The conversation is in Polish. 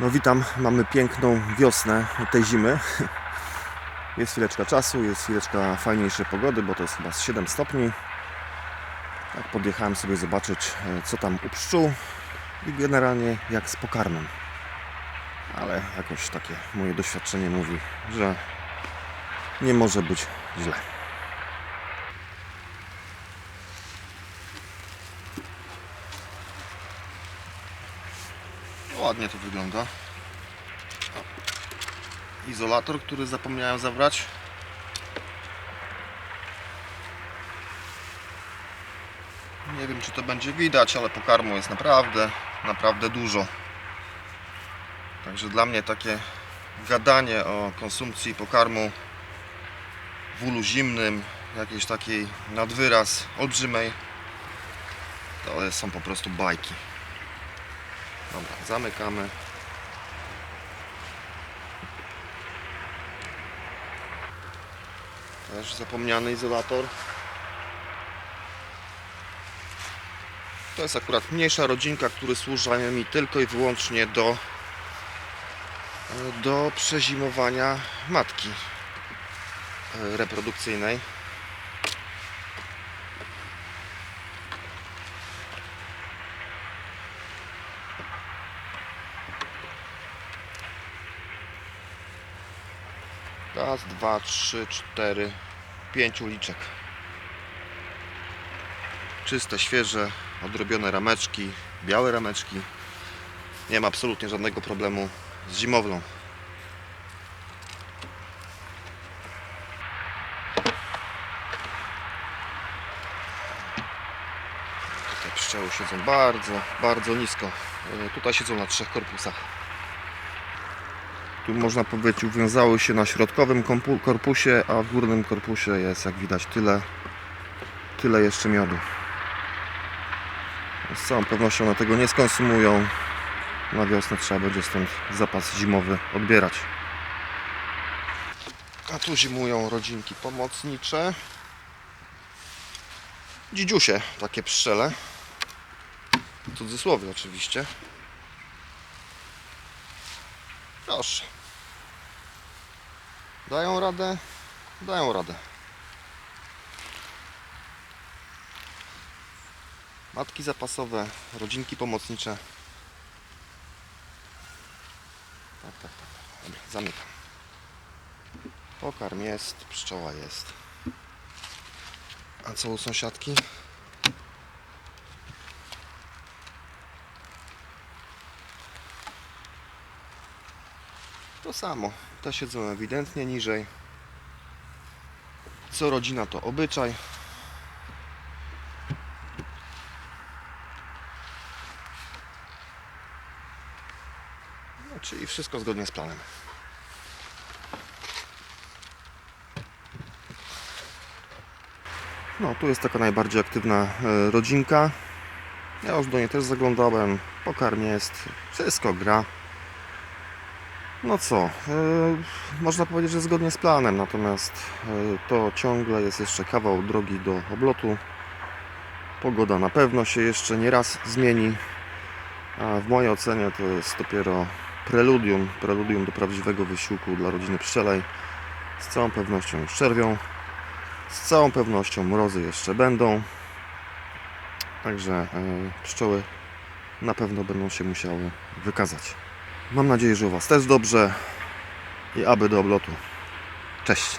No witam, mamy piękną wiosnę tej zimy. Jest chwileczka czasu, jest chwileczka fajniejszej pogody, bo to jest chyba z 7 stopni. Tak podjechałem sobie zobaczyć, e, co tam u pszczół i generalnie jak z pokarmem. Ale jakoś takie moje doświadczenie mówi, że nie może być źle. Ładnie to wygląda. Izolator, który zapomniałem zabrać. Nie wiem, czy to będzie widać, ale pokarmu jest naprawdę, naprawdę dużo. Także dla mnie takie gadanie o konsumpcji pokarmu w ulu zimnym, jakiejś takiej nadwyraz olbrzymej, to są po prostu bajki. Dobra, zamykamy. Też zapomniany izolator. To jest akurat mniejsza rodzinka, który służy mi tylko i wyłącznie do do przezimowania matki e, reprodukcyjnej. Raz, dwa, trzy, cztery, pięć uliczek. Czyste, świeże, odrobione rameczki, białe rameczki. Nie ma absolutnie żadnego problemu z zimowlą. Tutaj pszczoły siedzą bardzo, bardzo nisko. E, Tutaj siedzą na trzech korpusach. Tu można powiedzieć uwiązały się na środkowym korpusie, a w górnym korpusie jest jak widać tyle, tyle jeszcze miodu. Z całą pewnością one tego nie skonsumują. Na wiosnę trzeba będzie stąd zapas zimowy odbierać. A tu zimują rodzinki pomocnicze. Dzidziusie, takie pszczele. W cudzysłowie oczywiście. Proszę. Dają radę? Dają radę. Matki zapasowe, rodzinki pomocnicze. Tak, tak, tak. Dobra, zamykam. Pokarm jest, pszczoła jest. A co u sąsiadki? Samo. Te siedzą ewidentnie niżej. Co rodzina to obyczaj. No, czyli wszystko zgodnie z planem. No, tu jest taka najbardziej aktywna e, rodzinka. Ja już do niej też zaglądałem. Pokarm jest, wszystko gra. No co, e, można powiedzieć, że zgodnie z planem, natomiast e, to ciągle jest jeszcze kawał drogi do oblotu. Pogoda na pewno się jeszcze nie raz zmieni, a w mojej ocenie to jest dopiero preludium, preludium do prawdziwego wysiłku dla rodziny pszczelej. Z całą pewnością już czerwią, z całą pewnością mrozy jeszcze będą. Także e, pszczoły na pewno będą się musiały wykazać. Mam nadzieję, że u Was też dobrze i aby do oblotu. Cześć!